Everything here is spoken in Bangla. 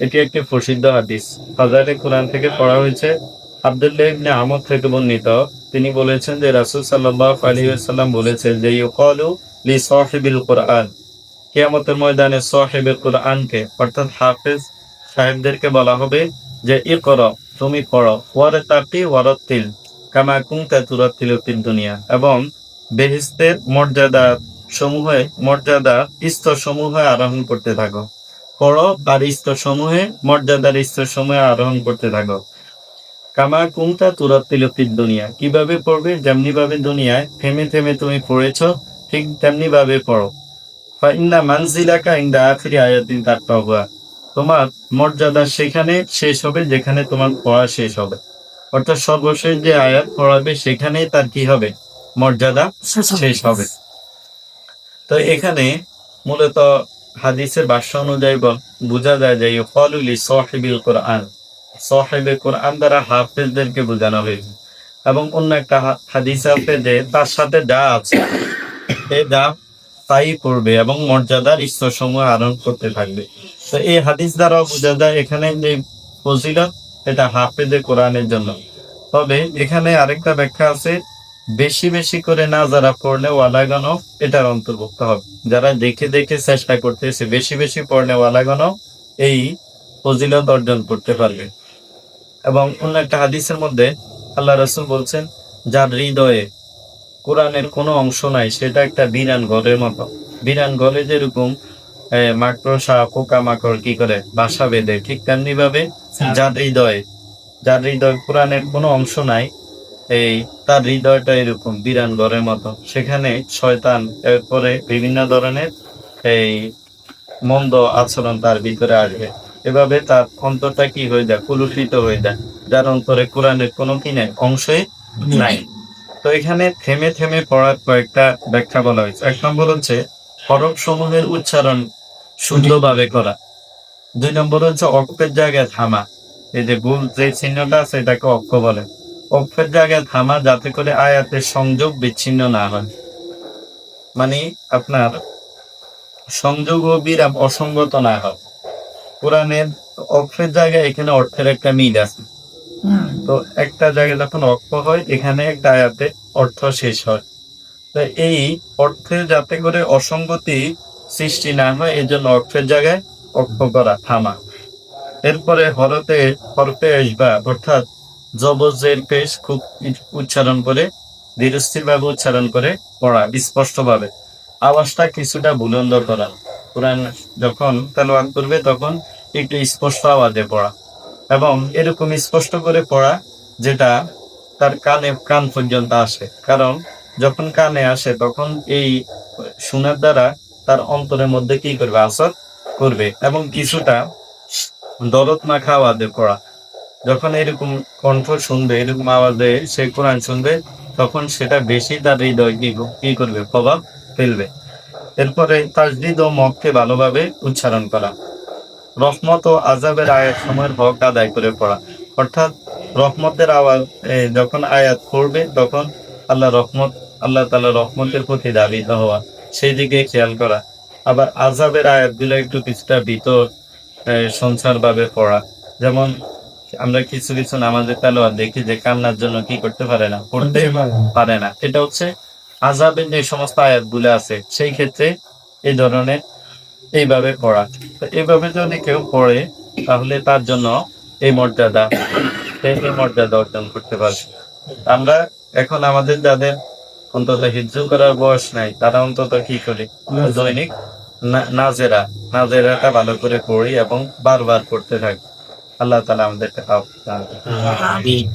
এটি একটি প্রসিদ্ধ হাদিস। ফাজারে কোরআন থেকে পড়া হয়েছে, আব্দুল্লাহ ইবনে আহমদ থেকে বর্ণিত। তিনি বলেছেন যে রাসূল সাল্লাল্লাহু আলাইহি ওয়াসাল্লাম বলেছেন যে, ইউকালু লি সাহিবিল কোরআন। কিয়ামতের ময়দানে সাহিবুল কোরআনকে, অর্থাৎ হাফেজ সাহেবদেরকে বলা হবে যে, ইকরা, তুমি পড়ো। ওয়ারাতাকি ওয়ারাতিল কামা কুনতা তুরাতিলু দুনিয়া। এবং বেহেশতের মর্যাদা সমূহে, মর্যাদা স্তর সমূহে আরোহণ করতে থাকো। পড়ো আর স্তর সমূহে মর্যাদার স্তর সমূহে আরোহণ করতে থাকো। কামা কুমতা তুরাত্তিল ফিদ দুনিয়া। কীভাবে পড়বে? যেমনি ভাবে দুনিয়ায় থেমে থেমে তুমি পড়েছ ঠিক তেমনি ভাবে পড়ো। ফাইন্না মানজিলাকা ইন্দা আখিরি আয়াতিন তার পাওয়া তোমার মর্যাদা সেখানে শেষ হবে যেখানে তোমার পড়া শেষ হবে। অর্থাৎ সর্বশেষ যে আয়াত পড়াবে সেখানেই তার কি হবে? মর্যাদা শেষ হবে। তো এখানে মূলত হাদিসের ভাষ্য অনুযায়ী বোঝা যায় যে ফলুলি সাহিবিল কোরআন। সাহেবে কোরআন দ্বারা হাফেজদেরকে বোঝানো হয়েছে। এবং অন্য একটা হাদিস আছে যে তার সাথে যা আছে সে যা তাই পড়বে এবং মর্যাদার স্তর সমূহ আরোহণ করতে থাকবে। তো এই হাদিস দ্বারাও বোঝা যায় এখানে যে ফজিলত, এটা হাফেজে কোরআনের জন্য। তবে এখানে আরেকটা ব্যাখ্যা আছে বেশি বেশি করে না যারা পড়লে ওয়ালাগানো এটার অন্তর্ভুক্ত হবে। যারা দেখে দেখে চেষ্টা করতেছে বেশি বেশি পড়লে ওয়ালাগানো এই ফজিলত অর্জন করতে পারবে। এবং অন্য একটা হাদিসের মধ্যে আল্লাহ রসুল বলছেন যার হৃদয়ে কোরআনের কোনো অংশ নাই সেটা একটা বিরান ঘরের মতো। বিরান ঘরে যেরকম মাকড়সা পোকা মাকড় কি করে? বাসা বেঁধে ঠিক তেমনি ভাবে যার হৃদয়ে যার হৃদয় কোরআনের কোনো অংশ নাই এই তার হৃদয়টা এরকম, বিরান ঘরের মতো। সেখানে শয়তান, এরপরে বিভিন্ন ধরনের এই মন্দ আচরণ তার ভিতরে আসবে। এভাবে তার অন্তরটা কি হয়ে যায়? কলুষিত হয়ে যায়। যার অন্তরে কোরআনের কোনো কি নেই? অংশই নাই। তো এখানে থেমে থেমে পড়ার কয়েকটা ব্যাখ্যা বলা হয়েছে। এক নম্বর হচ্ছে হরফ সমূহের উচ্চারণ শুদ্ধভাবে করা। দুই নম্বর হচ্ছে অক্ষের জায়গায় থামা। এই যে গুল যে চিহ্নটা আছে, এটাকে অক্ষ বলে। অক্ষের জায়গায় থামা যাতে করে আয়াতের সংযোগ বিচ্ছিন্ন না হয়। মানে আপনার সংযোগ ও বিরাম অসঙ্গত না হয়। কোরআনের অক্ষের জায়গায় এখানে অর্থের একটা মিল আছে। তো একটা জায়গায় যখন অক্ষ হয়, এখানে একটা আয়াতে অর্থ শেষ হয়। তো এই অর্থে যাতে করে অসঙ্গতি সৃষ্টি না হয় এই জন্য অক্ষের জায়গায় অক্ষ করা, থামা। এরপরে হরতে হরতে আসবা, অর্থাৎ জবজের পেশ খুব উচ্চারণ করে ধীরস্থির ভাবে উচ্চারণ করে পড়া স্পষ্ট ভাবে আওয়াজটা কিছুটা বুলন্দ করা। কোরআন যখন তেলাওয়াত করবে তখন একটু স্পষ্ট আওয়াজে পড়া। এবং এরকম স্পষ্ট করে পড়া যেটা তার কানে, কান পর্যন্ত আসে। কারণ যখন কানে আসে তখন এই শোনার দ্বারা তার অন্তরের মধ্যে কি করবে? আসর করবে। এবং কিছুটা দরদ মাখা আওয়াজে পড়া। যখন এরকম কণ্ঠ শুনবে, এরকম আওয়াজে সে কোরআন শুনবে, তখন সেটা বেশি তার হৃদয় কি করবে? প্রভাব ফেলবে। এরপরে তাজদিদ ও মককে ভালোভাবে উচ্চারণ করা। রহমত ও আজাবের আয়াত সময়ের হক আদায় করে পড়া। অর্থাৎ রহমতের আওয়াজ যখন আয়াত পড়বে, তখন আল্লাহ রহমত, আল্লাহ তালা রহমতের প্রতি দাবিত হওয়া। সেই দিকে খেয়াল করা। আবার আজাবের আয়াতগুলো একটু কিছুটা ভিতর সংসার ভাবে পড়া। যেমন আমরা কিছু কিছু নামাজের তালোয়ার দেখি যে কান্নার জন্য কি করতে পারে না পড়তে পারে না। এটা হচ্ছে আজাবের যে সমস্ত আয়াতগুলো আছে সেই ক্ষেত্রে এই ধরনের এইভাবে পড়া। তো এইভাবে যদি কেউ পড়ে তাহলে তার জন্য এই মর্যাদা এই মর্যাদা অর্জন করতে পারবে। আমরা এখন আমাদের যাদের অন্তত হিজু করার বয়স নাই তারা অন্তত কি করে? দৈনিক নাজেরা। নাজেরাটা ভালো করে পড়ি এবং বারবার পড়তে থাকি। আল্লাহ তালা আমাদেরকে। আমিন